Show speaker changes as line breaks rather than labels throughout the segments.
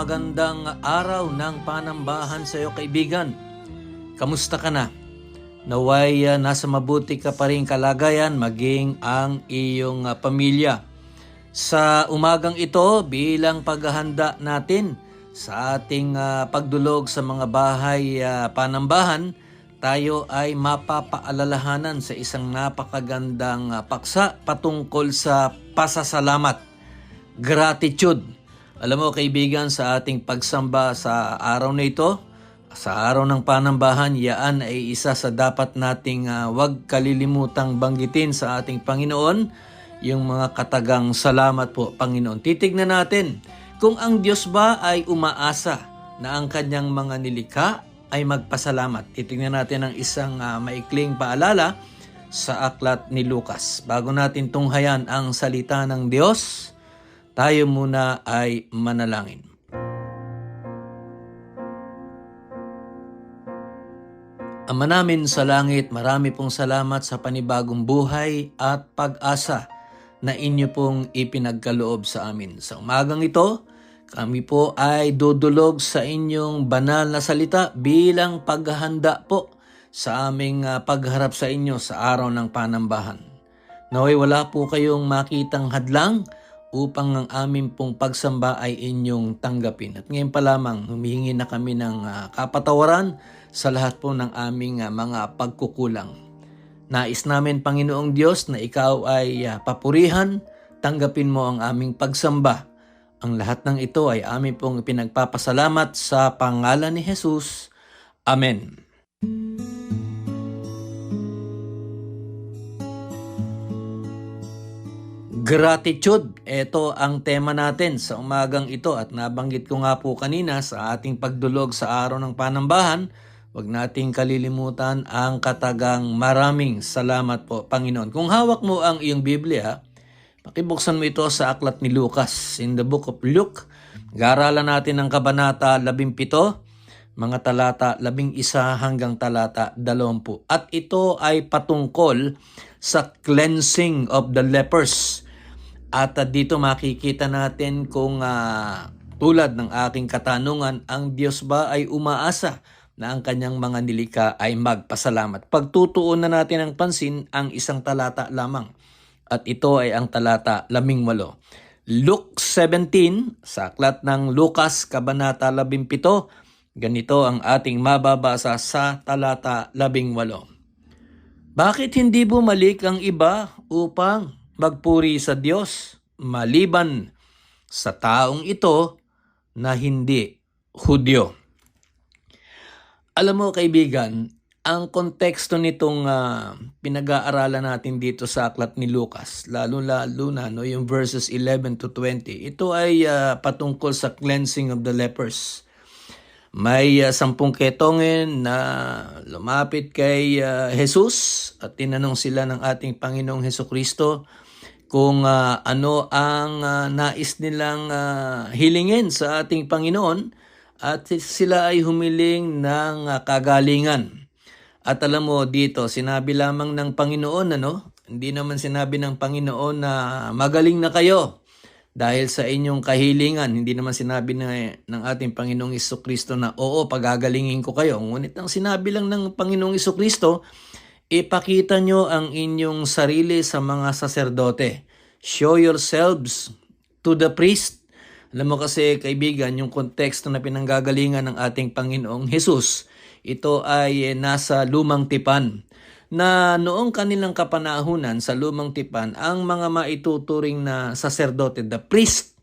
Magandang araw ng panambahan sa iyo kaibigan. Kamusta ka na? Naway ah, nasa mabuti ka pa rin kalagayan maging ang iyong ah, pamilya. Sa umagang ito bilang paghahanda natin sa ating ah, pagdulog sa mga bahay ah, panambahan, tayo ay mapapaalalahanan sa isang napakagandang ah, paksa patungkol sa pasasalamat gratitude. Alam mo kaibigan sa ating pagsamba sa araw na ito, sa araw ng panambahan, yaan ay isa sa dapat nating ah, wag kalilimutang banggitin sa ating Panginoon, yung mga katagang salamat po Panginoon. Titignan natin kung ang Diyos ba ay umaasa na ang kanyang mga nilikha ay magpasalamat. Titignan natin ang isang ah, maikling paalala sa aklat ni Lucas. Bago natin tunghayan ang salita ng Diyos, tayo muna ay manalangin. Ama namin sa langit, marami pong salamat sa panibagong buhay at pag-asa na inyo pong ipinagkaloob sa amin. Sa umagang ito, kami po ay dudulog sa inyong banal na salita bilang paghahanda po sa aming ah, pagharap sa inyo sa araw ng panambahan. Naway wala po kayong makitang hadlang upang ang aming pong pagsamba ay inyong tanggapin. At ngayon pa lamang, humihingi na kami ng ah, kapatawaran sa lahat po ng aming ah, mga pagkukulang. Nais namin, Panginoong Diyos, na ikaw ay ah, papurihan, tanggapin mo ang aming pagsamba. Ang lahat ng ito ay amin pong pinagpapasalamat sa pangalan ni Jesus. Amen. Gratitude, ito ang tema natin sa umagang ito at nabanggit ko nga po kanina sa ating pagdulog sa araw ng panambahan, huwag nating kalilimutan ang katagang maraming salamat po Panginoon. Kung hawak mo ang iyong Biblia, pakibuksan mo ito sa aklat ni Lucas in the book of Luke. Garalan natin ang kabanata 17, mga talata 11 hanggang talata 20. At ito ay patungkol sa cleansing of the lepers. At uh, dito makikita natin kung ah, tulad ng aking katanungan, ang Diyos ba ay umaasa na ang kanyang mga nilika ay magpasalamat. Pagtutuon na natin ang pansin ang isang talata lamang. At ito ay ang talata 18. Luke 17, sa aklat ng Lucas, Kabanata 17, ganito ang ating mababasa sa talata 18. Bakit hindi bumalik ang iba upang magpuri sa Diyos maliban sa taong ito na hindi Hudyo? Alam mo kaibigan, ang konteksto nitong ah, pinag-aaralan natin dito sa aklat ni Lucas, lalo-lalo na no, yung verses 11 to 20, ito ay ah, patungkol sa cleansing of the lepers. May uh, sampung ketongin na lumapit kay uh, Jesus at tinanong sila ng ating Panginoong Heso Kristo kung uh, ano ang uh, nais nilang uh, hilingin sa ating Panginoon at sila ay humiling ng uh, kagalingan. At alam mo dito, sinabi lamang ng Panginoon ano, hindi naman sinabi ng Panginoon na magaling na kayo dahil sa inyong kahilingan, hindi naman sinabi na, ng ating Panginoong Kristo na oo, pagagalingin ko kayo. Ngunit ang sinabi lang ng Panginoong Kristo, ipakita nyo ang inyong sarili sa mga saserdote. Show yourselves to the priest. Alam mo kasi kaibigan, yung konteksto na pinanggagalingan ng ating Panginoong Jesus, ito ay eh, nasa lumang tipan na noong kanilang kapanahunan sa lumang tipan ang mga maituturing na saserdote, the priest,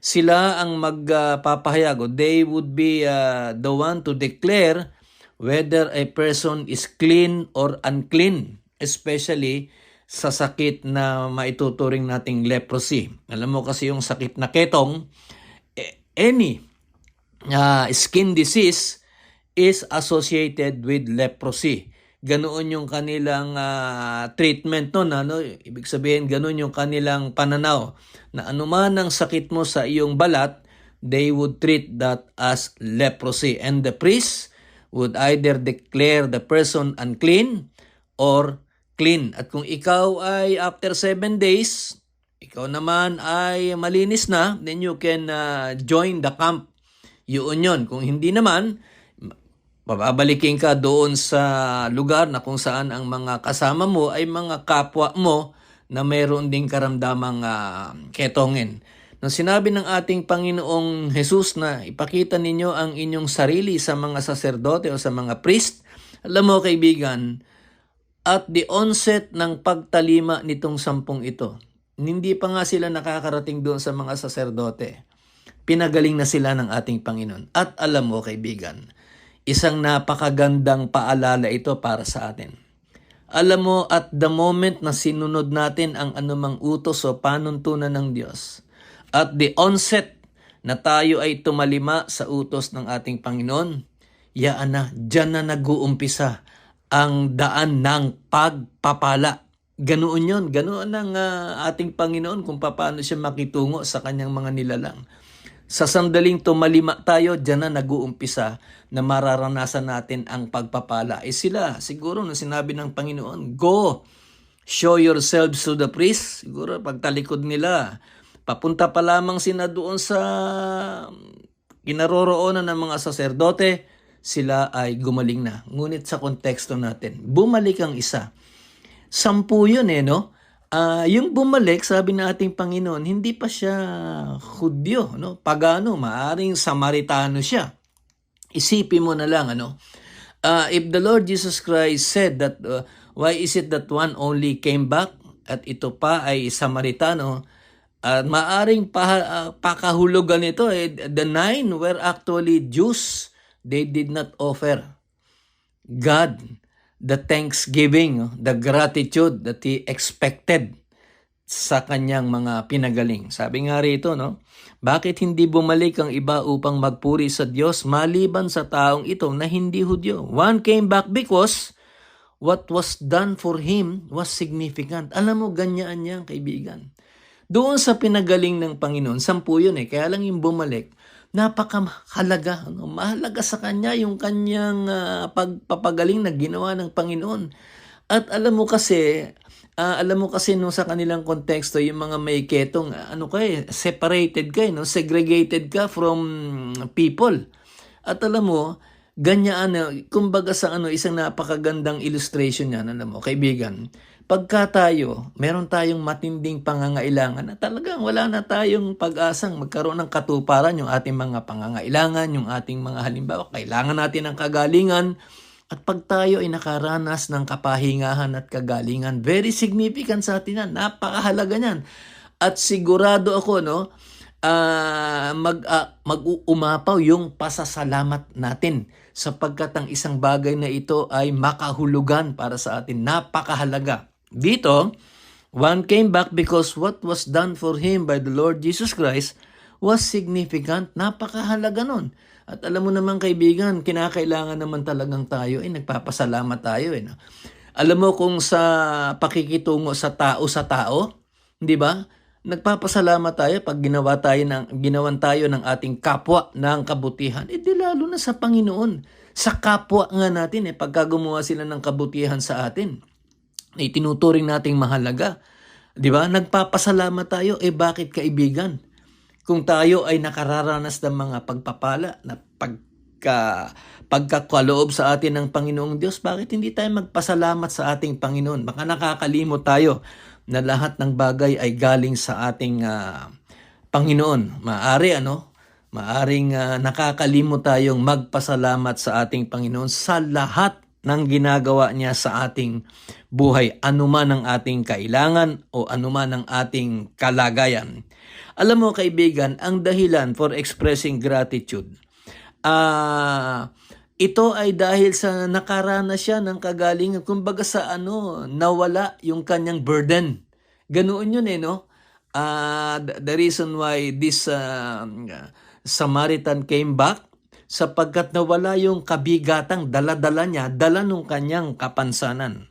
sila ang magpapahayag o they would be uh, the one to declare whether a person is clean or unclean, especially sa sakit na maituturing nating leprosy. Alam mo kasi yung sakit na ketong, eh, any uh, skin disease is associated with leprosy. Ganoon yung kanilang ah, treatment nun, ano? Ibig sabihin, ganoon yung kanilang pananaw na anuman ang sakit mo sa iyong balat, they would treat that as leprosy. And the priest would either declare the person unclean or clean. At kung ikaw ay after seven days, ikaw naman ay malinis na, then you can ah, join the camp. Yun yun. Kung hindi naman, babalikin ka doon sa lugar na kung saan ang mga kasama mo ay mga kapwa mo na mayroon ding karamdamang ah, ketongin. Nung sinabi ng ating Panginoong Jesus na ipakita ninyo ang inyong sarili sa mga saserdote o sa mga priest, alam mo kaibigan, at the onset ng pagtalima nitong sampung ito, hindi pa nga sila nakakarating doon sa mga saserdote. Pinagaling na sila ng ating Panginoon. At alam mo kaibigan, isang napakagandang paalala ito para sa atin. Alam mo, at the moment na sinunod natin ang anumang utos o panuntunan ng Diyos, at the onset na tayo ay tumalima sa utos ng ating Panginoon, yaan na, dyan na nag-uumpisa ang daan ng pagpapala. Ganoon yun. Ganoon ang ah, ating Panginoon kung paano siya makitungo sa kanyang mga nilalang. Sa sandaling tumalima tayo, dyan na nag-uumpisa na mararanasan natin ang pagpapala. Eh sila, siguro na sinabi ng Panginoon, Go, show yourselves to the priest. Siguro pagtalikod nila, papunta pa lamang sina doon sa kinaroroonan ng mga saserdote, sila ay gumaling na. Ngunit sa konteksto natin, bumalik ang isa. Sampu yun eh, no? Ah, yung bumalik, sabi ng ating Panginoon, hindi pa siya Hudyo, no? Pagano, maaring Samaritano siya. Isipin mo na lang, ano? Ah, if the Lord Jesus Christ said that, uh, why is it that one only came back at ito pa ay Samaritano, at maaring pa, ah, pakahulugan ito, eh, the nine were actually Jews. They did not offer God the thanksgiving, the gratitude that He expected sa kanyang mga pinagaling. Sabi nga rito, no? Bakit hindi bumalik ang iba upang magpuri sa Diyos maliban sa taong ito na hindi Hudyo? One came back because what was done for him was significant. Alam mo, ganyan niya, kaibigan. Doon sa pinagaling ng Panginoon, sampu yun eh, kaya lang yung bumalik, napakahalaga. Ano? Mahalaga sa kanya yung kanyang ah, pagpapagaling na ginawa ng Panginoon. At alam mo kasi, ah, alam mo kasi no sa kanilang konteksto, yung mga may ketong, ah, ano ka eh, separated ka eh, no? segregated ka from people. At alam mo, ganyan, kumbaga sa ano, isang napakagandang illustration yan, alam mo, kaibigan, pagka tayo, meron tayong matinding pangangailangan na talagang wala na tayong pag-asang magkaroon ng katuparan yung ating mga pangangailangan, yung ating mga halimbawa, kailangan natin ng kagalingan, at pag tayo ay nakaranas ng kapahingahan at kagalingan, very significant sa atin yan, napakahalaga niyan. At sigurado ako, no, ah, mag, ah, mag-uumapaw yung pasasalamat natin sapagkat ang isang bagay na ito ay makahulugan para sa atin. Napakahalaga. Dito, one came back because what was done for him by the Lord Jesus Christ was significant. Napakahalaga nun. At alam mo naman kaibigan, kinakailangan naman talagang tayo, eh, nagpapasalamat tayo. Eh, no? Alam mo kung sa pakikitungo sa tao sa tao, di ba? Nagpapasalamat tayo pag ginawa tayo ng ginawan tayo ng ating kapwa ng kabutihan. Eh di lalo na sa Panginoon. Sa kapwa nga natin eh pagka gumawa sila ng kabutihan sa atin. Na itinuturing nating mahalaga. 'Di ba? Nagpapasalamat tayo eh bakit kaibigan? Kung tayo ay nakararanas ng mga pagpapala na pagka pagkakaloob sa atin ng Panginoong Diyos, bakit hindi tayo magpasalamat sa ating Panginoon? Baka nakakalimot tayo na lahat ng bagay ay galing sa ating ah, Panginoon. Maari ano, maaring ah, nakakalimot tayong magpasalamat sa ating Panginoon sa lahat ng ginagawa niya sa ating buhay, anuman ang ating kailangan o anuman ang ating kalagayan. Alam mo kaibigan, ang dahilan for expressing gratitude, ah ito ay dahil sa nakaranas siya ng kagalingan, kumbaga sa ano, nawala yung kanyang burden. Ganoon yun eh, no? Ah, the, reason why this ah, Samaritan came back, sapagkat nawala yung kabigatang dala-dala niya, dala nung kanyang kapansanan.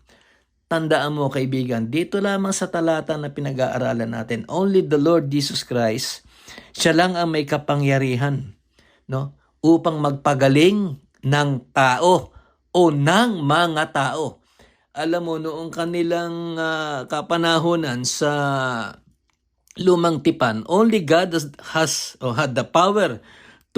Tandaan mo kaibigan, dito lamang sa talata na pinag-aaralan natin, only the Lord Jesus Christ, siya lang ang may kapangyarihan, no? Upang magpagaling ng tao o ng mga tao. Alam mo, noong kanilang ah, kapanahonan sa lumang tipan, only God has, has or had the power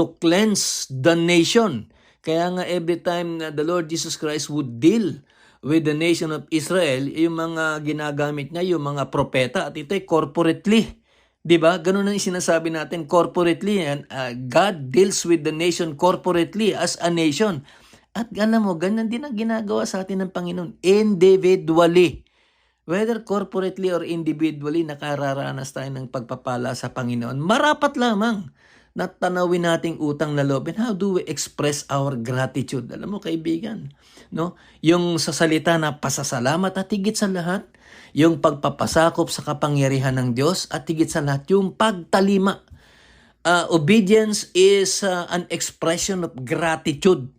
to cleanse the nation. Kaya nga every time na the Lord Jesus Christ would deal with the nation of Israel, yung mga ginagamit niya, yung mga propeta, at ito ay corporately. 'Di ba? Ganun ang sinasabi natin corporately and uh, God deals with the nation corporately as a nation. At alam mo, ganyan din ang ginagawa sa atin ng Panginoon individually. Whether corporately or individually, nakararanas tayo ng pagpapala sa Panginoon. Marapat lamang na tanawin nating utang na loob. And how do we express our gratitude? Alam mo, kaibigan, no? yung sa salita na pasasalamat at higit sa lahat, yung pagpapasakop sa kapangyarihan ng Diyos at higit sa lahat, yung pagtalima. Uh, obedience is uh, an expression of gratitude.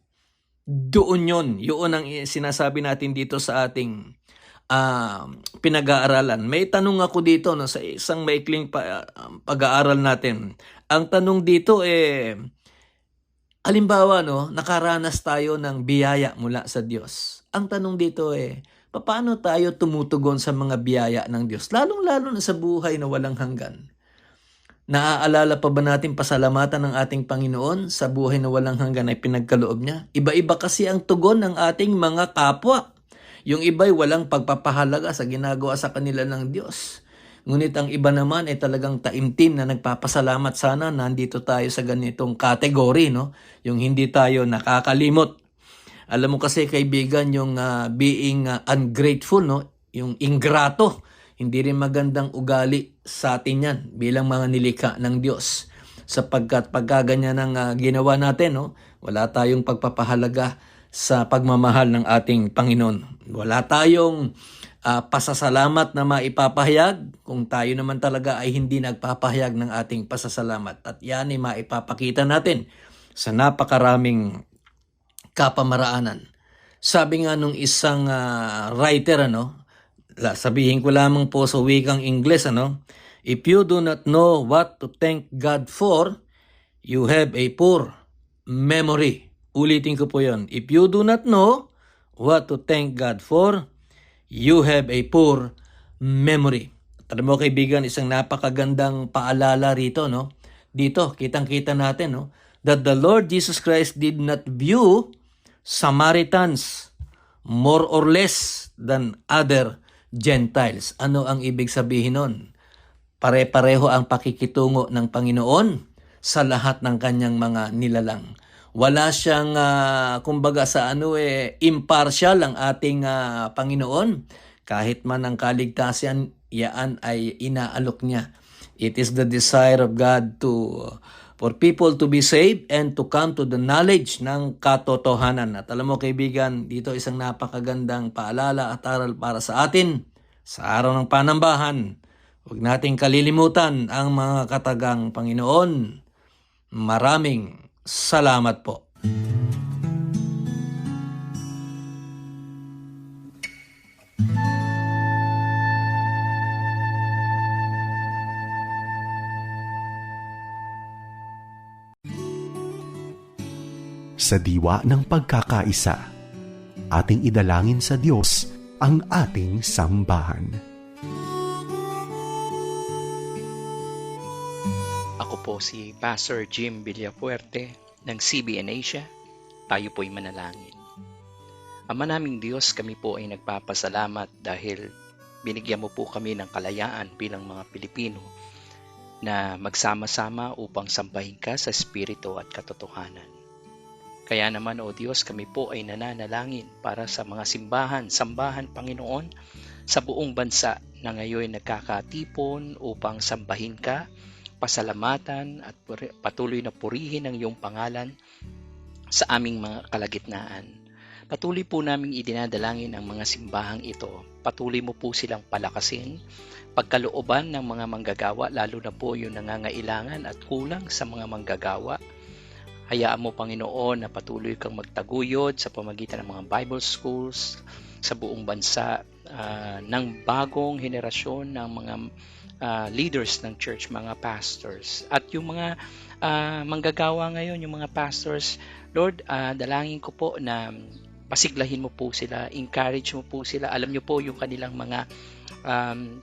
Doon yun. Yun ang sinasabi natin dito sa ating ah, pinag-aaralan. May tanong ako dito no, sa isang maikling pa, ah, pag-aaral natin. Ang tanong dito eh, alimbawa no, nakaranas tayo ng biyaya mula sa Diyos. Ang tanong dito eh, paano tayo tumutugon sa mga biyaya ng Diyos? Lalong-lalo na sa buhay na walang hanggan. Naaalala pa ba natin pasalamatan ng ating Panginoon sa buhay na walang hanggan ay pinagkaloob niya? Iba-iba kasi ang tugon ng ating mga kapwa. Yung iba'y walang pagpapahalaga sa ginagawa sa kanila ng Diyos. Ngunit ang iba naman ay talagang taimtim na nagpapasalamat sana nandito tayo sa ganitong kategory, no? Yung hindi tayo nakakalimot. Alam mo kasi kaibigan yung ah, being ah, ungrateful, no? Yung ingrato. Hindi rin magandang ugali sa atin yan bilang mga nilikha ng Diyos. Sapagkat pagkaganyan ang ah, ginawa natin, no? wala tayong pagpapahalaga sa pagmamahal ng ating Panginoon. Wala tayong ah, pasasalamat na maipapahayag kung tayo naman talaga ay hindi nagpapahayag ng ating pasasalamat. At yan ay maipapakita natin sa napakaraming kapamaraanan. Sabi nga nung isang ah, writer, ano, sabihin ko lamang po sa wikang Ingles, ano, if you do not know what to thank God for, you have a poor memory. Ulitin ko po yon. If you do not know what to thank God for, you have a poor memory. Alam mo kaibigan, isang napakagandang paalala rito, no? Dito, kitang-kita natin, no? That the Lord Jesus Christ did not view Samaritans more or less than other Gentiles. Ano ang ibig sabihin nun? Pare-pareho ang pakikitungo ng Panginoon sa lahat ng kanyang mga nilalang. Wala siyang, ah, kumbaga sa ano eh, impartial ang ating ah, Panginoon. Kahit man ang kaligtasan, yaan ay inaalok niya. It is the desire of God to for people to be saved and to come to the knowledge ng katotohanan. At alam mo kaibigan, dito isang napakagandang paalala at aral para sa atin sa araw ng panambahan. Huwag nating kalilimutan ang mga katagang Panginoon. Maraming salamat po.
Sa diwa ng pagkakaisa, ating idalangin sa Diyos ang ating sambahan.
Po si Pastor Jim Villafuerte ng CBN Asia. Tayo po'y manalangin. Ama naming Diyos, kami po ay nagpapasalamat dahil binigyan mo po kami ng kalayaan bilang mga Pilipino na magsama-sama upang sambahin ka sa Espiritu at katotohanan. Kaya naman, O Diyos, kami po ay nananalangin para sa mga simbahan, sambahan, Panginoon, sa buong bansa na ngayon nagkakatipon upang sambahin ka, pasalamatan at patuloy na purihin ang iyong pangalan sa aming mga kalagitnaan. Patuloy po naming idinadalangin ang mga simbahang ito. Patuloy mo po silang palakasin, pagkalooban ng mga manggagawa, lalo na po yung nangangailangan at kulang sa mga manggagawa. Hayaan mo, Panginoon, na patuloy kang magtaguyod sa pamagitan ng mga Bible schools sa buong bansa ah, ng bagong henerasyon ng mga ah, leaders ng church, mga pastors. At yung mga ah, manggagawa ngayon, yung mga pastors, Lord, ah, dalangin ko po na pasiglahin mo po sila, encourage mo po sila. Alam niyo po yung kanilang mga um,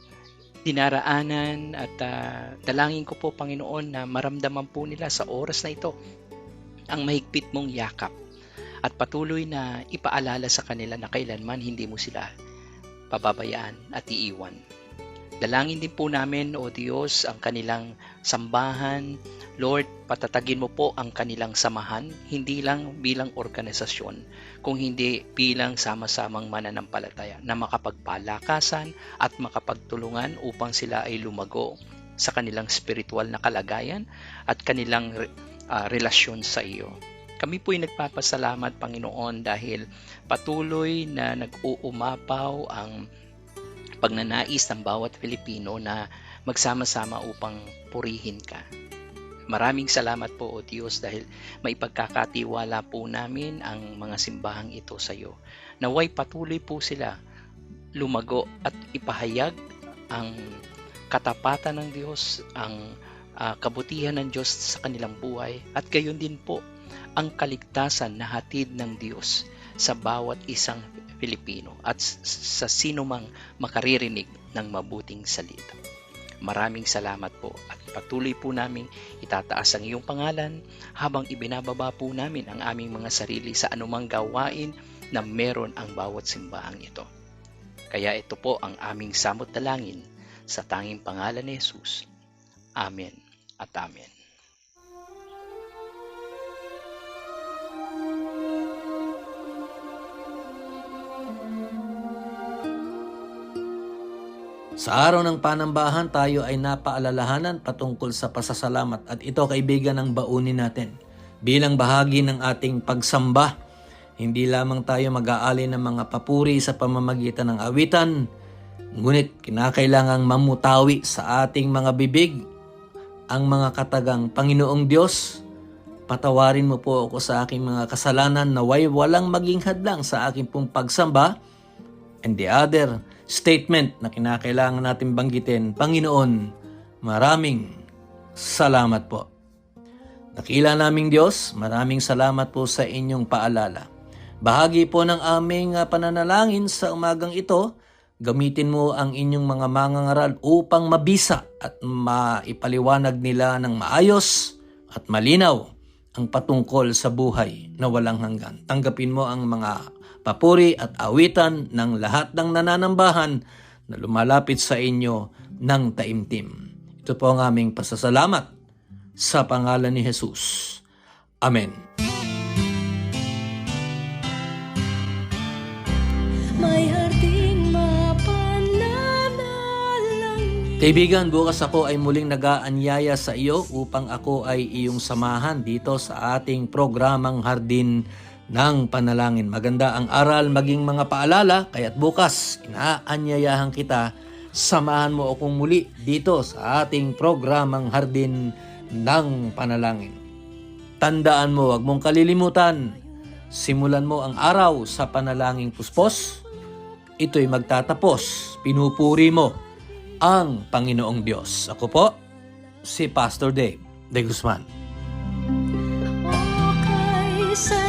dinaraanan at ah, dalangin ko po Panginoon na maramdaman po nila sa oras na ito ang mahigpit mong yakap at patuloy na ipaalala sa kanila na kailanman hindi mo sila pababayaan at iiwan. Dalangin din po namin, O Diyos, ang kanilang sambahan. Lord, patatagin mo po ang kanilang samahan, hindi lang bilang organisasyon, kung hindi bilang sama-samang mananampalataya na makapagpalakasan at makapagtulungan upang sila ay lumago sa kanilang spiritual na kalagayan at kanilang ah, relasyon sa iyo. Kami po'y nagpapasalamat, Panginoon, dahil patuloy na nag-uumapaw ang pagnanais ng bawat Pilipino na magsama-sama upang purihin ka. Maraming salamat po, O Diyos, dahil may pagkakatiwala po namin ang mga simbahang ito sa iyo. Naway patuloy po sila lumago at ipahayag ang katapatan ng Diyos, ang ah, kabutihan ng Diyos sa kanilang buhay at gayon din po ang kaligtasan na hatid ng Diyos sa bawat isang Pilipino at sa sino mang makaririnig ng mabuting salita. Maraming salamat po at patuloy po namin itataas ang iyong pangalan habang ibinababa po namin ang aming mga sarili sa anumang gawain na meron ang bawat simbahang ito. Kaya ito po ang aming samot dalangin sa tanging pangalan ni Jesus. Amen at Amen.
Sa araw ng panambahan, tayo ay napaalalahanan patungkol sa pasasalamat at ito kaibigan ang baunin natin. Bilang bahagi ng ating pagsamba, hindi lamang tayo mag-aali ng mga papuri sa pamamagitan ng awitan, ngunit kinakailangang mamutawi sa ating mga bibig ang mga katagang Panginoong Diyos, patawarin mo po ako sa aking mga kasalanan na way walang maging hadlang sa aking pong pagsamba And the other statement na kinakailangan natin banggitin, Panginoon, maraming salamat po. Dakila naming Diyos, maraming salamat po sa inyong paalala. Bahagi po ng aming ah, pananalangin sa umagang ito, gamitin mo ang inyong mga mangangaral upang mabisa at maipaliwanag nila ng maayos at malinaw ang patungkol sa buhay na walang hanggan. Tanggapin mo ang mga papuri at awitan ng lahat ng nananambahan na lumalapit sa inyo ng taimtim. Ito po ang aming pasasalamat sa pangalan ni Jesus. Amen.
May
Kaibigan, bukas ako ay muling nag-aanyaya sa iyo upang ako ay iyong samahan dito sa ating programang Hardin ng Panalangin. Maganda ang aral maging mga paalala, kaya't bukas inaanyayahan kita, samahan mo akong muli dito sa ating programang Hardin ng Panalangin. Tandaan mo, wag mong kalilimutan, simulan mo ang araw sa panalangin puspos, ito'y magtatapos, pinupuri mo ang Panginoong Diyos. Ako po, si Pastor Dave De Guzman.
O